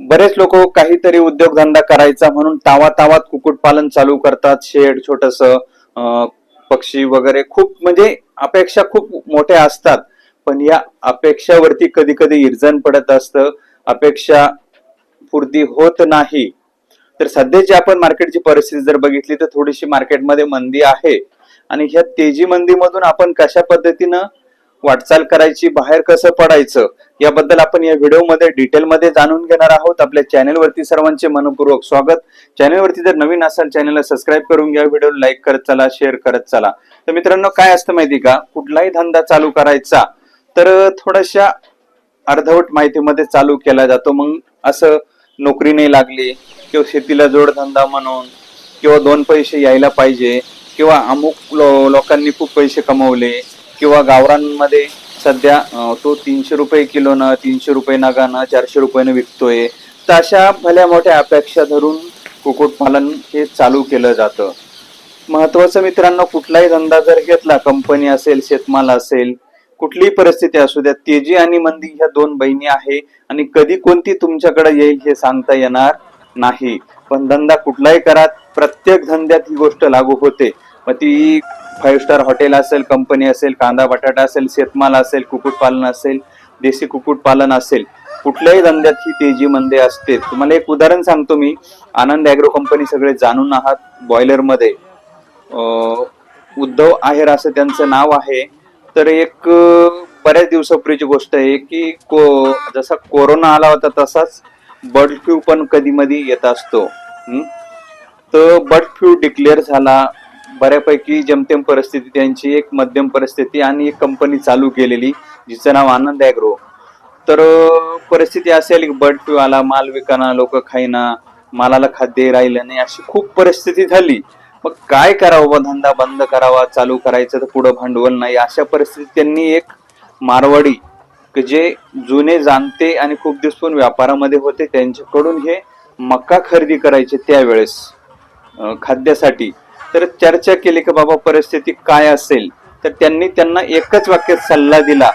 बरेच लोक काहीतरी उद्योगधंदा करायचा म्हणून तावा तावात कुक्कुटपालन चालू करतात. शेड छोटस पक्षी वगैरे खूप म्हणजे अपेक्षा खूप मोठ्या असतात. पण या अपेक्षावरती कधी कधी इर्जन पडत असतं. अपेक्षा पूर्ती होत नाही. तर सध्याची आपण मार्केटची परिस्थिती जर बघितली तर थोडीशी मार्केटमध्ये मंदी आहे. आणि ह्या तेजी मंदीमधून आपण कशा पद्धतीनं वाटचाल करायची बाहेर कसं पडायचं याबद्दल आपण या व्हिडिओमध्ये डिटेलमध्ये जाणून घेणार आहोत. आपल्या चॅनेलवरती सर्वांचे मनपूर्वक स्वागत. चॅनेलवरती जर नवीन असाल चॅनेलला सबस्क्राईब करून घ्या व्हिडिओ लाईक करत चला शेअर करत चला. तर मित्रांनो काय असतं माहिती का? कुठलाही धंदा चालू करायचा तर थोड्याशा अर्धवट माहितीमध्ये चालू केला जातो. मग असं नोकरी नाही लागली किंवा शेतीला जोडधंदा म्हणून किंवा दोन पैसे यायला पाहिजे किंवा अमुक लो लोकांनी खूप पैसे कमवले किंवा गावरांमध्ये सध्या तो तीनशे रुपये किलोनं तीनशे रुपये नगानं चारशे रुपयानं विकतोय. तर अशा भल्या मोठ्या अपेक्षा धरून कुक्कुटपालन हे चालू केलं जातं. महत्वाचं मित्रांनो कुठलाही धंदा जर घेतला कंपनी असेल शेतमाल असेल कुठलीही परिस्थिती असू द्या तेजी आणि मंदी ह्या दोन बहिणी आहे आणि कधी कोणती तुमच्याकडे येईल हे सांगता येणार नाही. पण धंदा कुठलाही करा प्रत्येक धंद्यात ही गोष्ट लागू होते. मग ती फाईव्ह स्टार हॉटेल असेल कंपनी असेल कांदा बटाटा असेल शेतमाल असेल कुक्कुटपालन असेल देशी कुक्कुटपालन असेल कुठल्याही धंद्यात ही तेजी मंदे असते. तुम्हाला एक उदाहरण सांगतो मी. आनंद अॅग्रो कंपनी सगळे जाणून आहात बॉयलरमध्ये उद्धव आहेर असं त्यांचं नाव आहे. तर एक बऱ्याच दिवसापूर्वीची गोष्ट आहे की को जसा कोरोना आला होता तसाच बर्ड फ्लू पण कधी मधी येत असतो. तर बर्ड फ्लू डिक्लेअर झाला. बऱ्यापैकी जमतेम परिस्थिती त्यांची एक मध्यम परिस्थिती आणि एक कंपनी चालू केलेली जिचं नाव आनंद ॲग्रो तर परिस्थिती असेल की बर्ड फ्लू आला माल विकाना लोक खाईना मालाला खाद्य राहिलं नाही अशी खूप परिस्थिती झाली. मग काय करावं बा धंदा बंद करावा चालू करायचं तर पुढं भांडवल नाही अशा परिस्थितीत त्यांनी एक मारवाडी की जे जुने जाणते आणि खूप दिवसून व्यापारामध्ये होते त्यांच्याकडून हे मक्का खरेदी करायचे त्यावेळेस खाद्यासाठी. तर चर्चा केली की बाबा परिस्थिती काय असेल? तर त्यांनी त्यांना एकच वाक्यात सल्ला दिला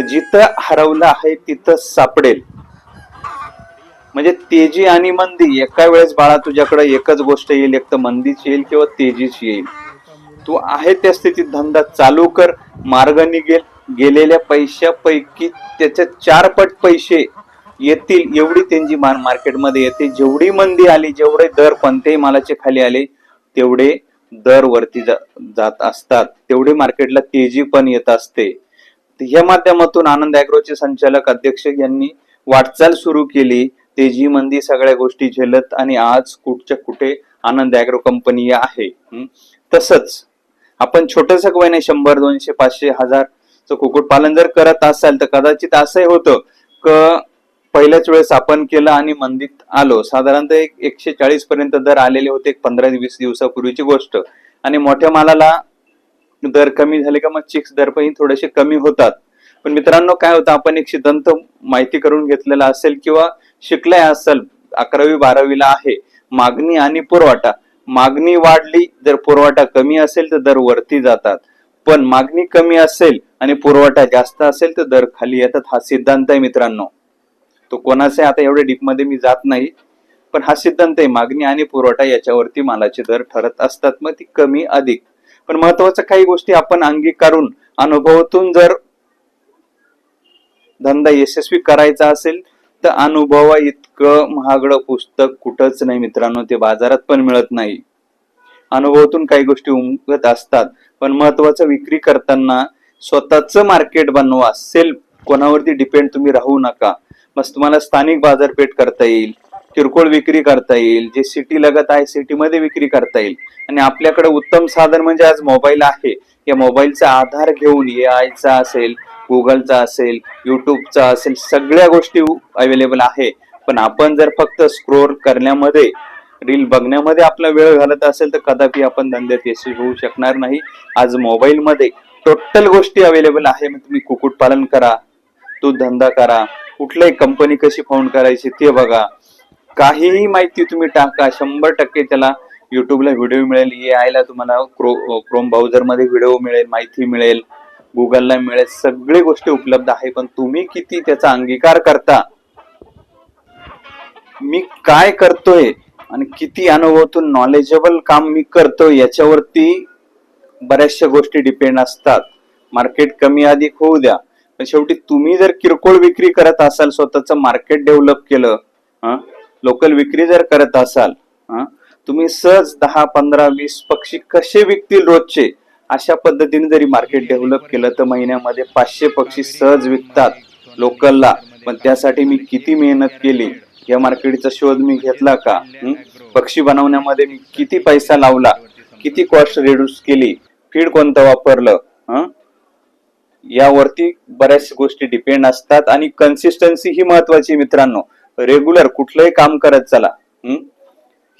जिथं हरवलं आहे तिथं सापडेल. म्हणजे तेजी आणि मंदी एका वेळेस बाळा तुझ्याकडे एकच गोष्ट येईल एक तर मंदीची येईल किंवा तेजीची येईल. तू आहे त्या स्थितीत धंदा चालू कर मार्ग निघेल. गेलेल्या पैशापैकी त्याच्या चार पट पैसे येतील एवढी त्यांची मार्केटमध्ये येते. जेवढी मंदी आली जेवढे दर कोणत्याही मालाचे खाली आले तेवढे दर वरती जा- जात असतात. तेवढे मार्केटला तेजी पण येत असते. ह्या या माध्यमातून आनंद अॅग्रोचे संचालक अध्यक्ष यांनी वाटचाल सुरू केली. तेजी मंदी सगळ्या गोष्टी झेलत आणि आज कुठच्या कुठे आनंद अॅग्रो कंपनी आहे. तसंच आपण छोटस वयने शंभर दोनशे पाचशे हजार कुक्कुटपालन जर करत असाल तर कदाचित असंही होतं क पहिल्याच वेळेस आपण केलं आणि मंदीत आलो साधारणतः एक एकशे चाळीस पर्यंत दर आलेले होते एक पंधरा वीस दिवसापूर्वीची गोष्ट. आणि मोठ्या मालाला दर कमी झाले का मग चिक्स दर पण थोडेसे कमी होतात. पण मित्रांनो काय होतं आपण एक सिद्धांत माहिती करून घेतलेला असेल किंवा शिकलाय असेल अकरावी बारावीला आहे मागणी आणि पुरवठा. मागणी वाढली जर पुरवठा कमी असेल तर दर वरती जातात. पण मागणी कमी असेल आणि पुरवठा जास्त असेल तर दर खाली येतात हा सिद्धांत आहे मित्रांनो. तो कोणाचे आता एवढ्या डीपमध्ये मी जात नाही पण हा सिद्धांत आहे मागणी आणि पुरवठा याच्यावरती मालाचे दर ठरत असतात मग ती कमी अधिक. पण महत्वाचं काही गोष्टी आपण अंगीकारून अनुभवातून जर धंदा यशस्वी करायचा असेल तर अनुभवा इतकं महागडं पुस्तक कुठंच नाही मित्रांनो ते बाजारात पण मिळत नाही. अनुभवातून काही गोष्टी उमगत असतात पण महत्वाचं विक्री करताना स्वतःच मार्केट बनवा सेल्फ. कोणावरती डिपेंड तुम्ही राहू नका. मग तुम्हाला स्थानिक बाजारपेठ करता येईल किरकोळ विक्री करता येईल जे सिटी लगत आहे सिटीमध्ये विक्री करता येईल. आणि आपल्याकडे उत्तम साधन म्हणजे आज मोबाईल आहे. या मोबाईलचा आधार घेऊन ए आयचा असेल गुगलचा असेल युट्यूबचा असेल सगळ्या गोष्टी अवेलेबल आहे. पण आपण जर फक्त स्क्रोल करण्यामध्ये रील बघण्यामध्ये आपला वेळ घालत असेल तर कदापि आपण धंद्यात यशस्वी होऊ शकणार नाही. आज मोबाईल मध्ये टोटल गोष्टी अवेलेबल आहे. मग तुम्ही कुक्कुटपालन करा दूध धंदा करा कुठल्याही कंपनी कशी फाउंड करायची ते बघा. काहीही माहिती तुम्ही टाका. शंभर टक्के त्याला युट्यूबला व्हिडिओ मिळेल ए आयला तुम्हाला क्रो क्रोम ब्राउझरमध्ये व्हिडिओ मिळेल माहिती मिळेल गुगलला मिळेल सगळी गोष्टी उपलब्ध आहे. पण तुम्ही किती त्याचा अंगीकार करता? मी काय करतोय आणि किती अनुभवातून नॉलेजेबल काम मी करतोय याच्यावरती बऱ्याचशा गोष्टी डिपेंड असतात. मार्केट कमी अधिक होऊ द्या. पण शेवटी तुम्ही जर किरकोळ विक्री करत असाल स्वतःचं मार्केट डेव्हलप केलं लोकल विक्री जर करत असाल तुम्ही सहज दहा पंधरा वीस पक्षी कसे विकतील रोजचे? अशा पद्धतीने जरी मार्केट डेव्हलप केलं तर महिन्यामध्ये पाचशे पक्षी सहज विकतात लोकलला पण त्यासाठी मी किती मेहनत केली? या मार्केटचा शोध मी घेतला का? पक्षी बनवण्यामध्ये मी किती पैसा लावला? किती कॉस्ट रिड्यूस केली? फीड कोणतं वापरलं? यावरती बऱ्याच गोष्टी डिपेंड असतात आणि कन्सिस्टन्सी ही महत्वाची मित्रांनो. रेग्युलर कुठलंही काम करत चला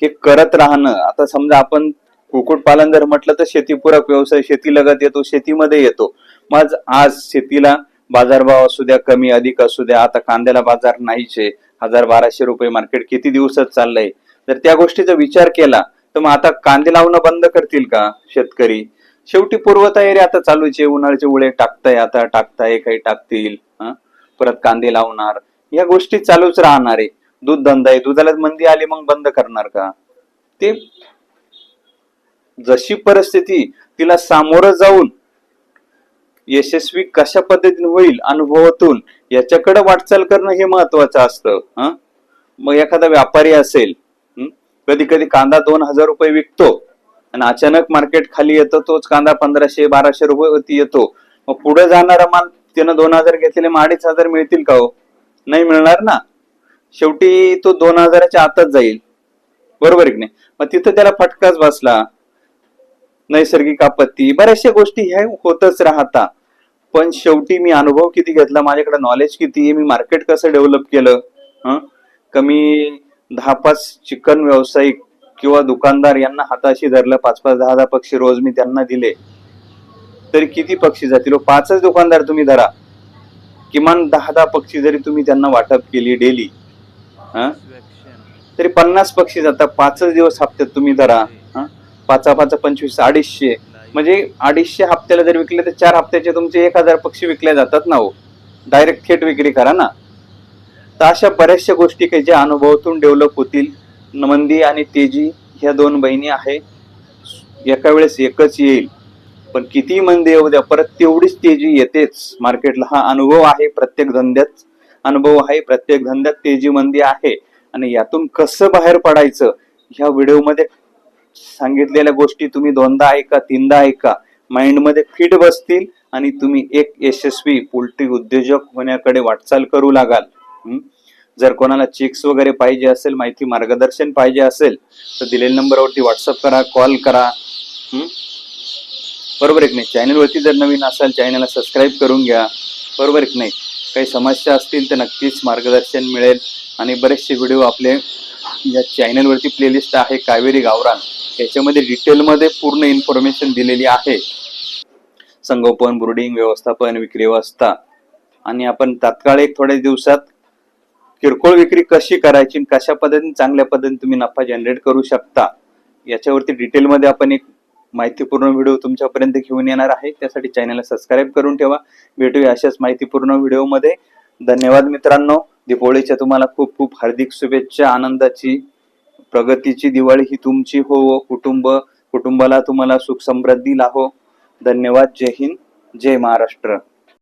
हे करत राहणं. आता समजा आपण कुक्कुटपालन जर म्हटलं तर शेतीपूरक व्यवसाय शेतीलगत येतो शेतीमध्ये येतो. मग आज शेतीला बाजारभाव असू द्या कमी अधिक असू द्या आता कांद्याला बाजार नाहीच आहे. हजार बाराशे रुपये मार्केट किती दिवसात चाललंय? जर त्या गोष्टीचा विचार केला तर मग आता कांदे लावणं बंद करतील का शेतकरी? शेवटी पूर्वतयारी आता चालूच आहे. उन्हाळ्याचे उळे टाकताय आता टाकताय काही टाकतील परत कांदे लावणार. या गोष्टी चालूच राहणार आहे. दूध धंदा आहे. दुधाला मंदी आली मग बंद करणार का? ते जशी परिस्थिती तिला सामोरं जाऊन यशस्वी कशा पद्धतीने होईल अनुभवातून याच्याकडे वाटचाल करणं हे महत्वाचं असतं मग एखादा व्यापारी असेल कधी कधी कांदा दोन हजार रुपये विकतो. आणि अचानक मार्केट खाली येतं तोच कांदा पंधराशे बाराशे रुपये वरती येतो. मग पुढे जाणारा माल त्यानं दोन हजार घेतलेले मग अडीच हजार मिळतील का हो? नाही मिळणार ना. शेवटी तो दोन हजाराच्या आतच जाईल. बरोबर की नाही? मग तिथं त्याला फटकाच बसला. नैसर्गिक आपत्ती बऱ्याचशा गोष्टी ह्या होतच राहता. पण शेवटी मी अनुभव किती घेतला? माझ्याकडे नॉलेज किती आहे? मी मार्केट कसं डेव्हलप केलं? कमी दहा पाच चिकन व्यावसायिक किंवा दुकानदार यांना हाताशी धरलं पाच पाच दहा दहा पक्षी रोज मी त्यांना दिले तरी किती पक्षी जातील? हो, पाचच दुकानदार तुम्ही धरा. किमान दहा दहा पक्षी जरी तुम्ही त्यांना वाटप केली डेली तरी पन्नास पक्षी जातात पाचच दिवस हप्त्यात तुम्ही धरा पाचा पाचा पंचवीस अडीचशे. म्हणजे अडीचशे हप्त्याला जर विकले तर चार हप्त्याचे तुमचे एक हजार पक्षी विकले जातात ना हो. डायरेक्ट थेट विक्री करा ना. तर अशा बऱ्याचशा गोष्टी काही ज्या अनुभवातून डेव्हलप होतील मंदी आणि तेजी ह्या दोन बहिणी आहे. एका वेळेस एकच येईल. पण किती मंदी येऊ द्या परत तेवढीच तेजी येतेच. मार्केटला हा अनुभव आहे प्रत्येक धंद्यात. अनुभव आहे प्रत्येक धंद्यात तेजी मंदी आहे. आणि यातून कसं बाहेर पडायचं? ह्या व्हिडिओमध्ये सांगितलेल्या गोष्टी तुम्ही दोनदा ऐका तीनदा ऐका. माइंडमध्ये फिट बसतील आणि तुम्ही एक यशस्वी पोल्ट्री उद्योजक होण्याकडे वाटचाल करू लागाल. जर कोणाला चेक्स वगैरे पाहिजे असेल माहिती मार्गदर्शन पाहिजे असेल तर दिलेल्या नंबरवरती व्हॉट्सअप करा कॉल करा. बरोबर आहे की नाही? चॅनलवरती जर नवीन असाल चॅनलला सबस्क्राईब करून घ्या. बरोबर आहे की नाही? काही समस्या असतील तर नक्कीच मार्गदर्शन मिळेल. आणि बरेचसे व्हिडिओ आपले या चॅनलवरती प्लेलिस्ट आहे कावेरी गावरान. याच्यामध्ये डिटेलमध्ये पूर्ण इन्फॉर्मेशन दिलेली आहे. संगोपन ब्रुडिंग व्यवस्थापन विक्री व्यवस्था. आणि आपण तात्काळ एक थोड्या दिवसात किरकोळ विक्री कशी करायची कशा पद्धतीने चांगल्या पद्धतीने तुम्ही नफा जनरेट करू शकता याच्यावरती डिटेलमध्ये आपण एक माहितीपूर्ण व्हिडिओ तुमच्यापर्यंत घेऊन येणार आहे. त्यासाठी चॅनलला सबस्क्राईब करून ठेवा. भेटूया अशाच माहितीपूर्ण व्हिडिओमध्ये धन्यवाद मित्रांनो. दिपोळीच्या तुम्हाला खूप खूप हार्दिक शुभेच्छा. आनंदाची प्रगतीची दिवाळी ही तुमची हो कुटुंब कुटुंबाला तुम्हाला सुख समृद्धी लाहो. धन्यवाद. जय हिंद. जय महाराष्ट्र.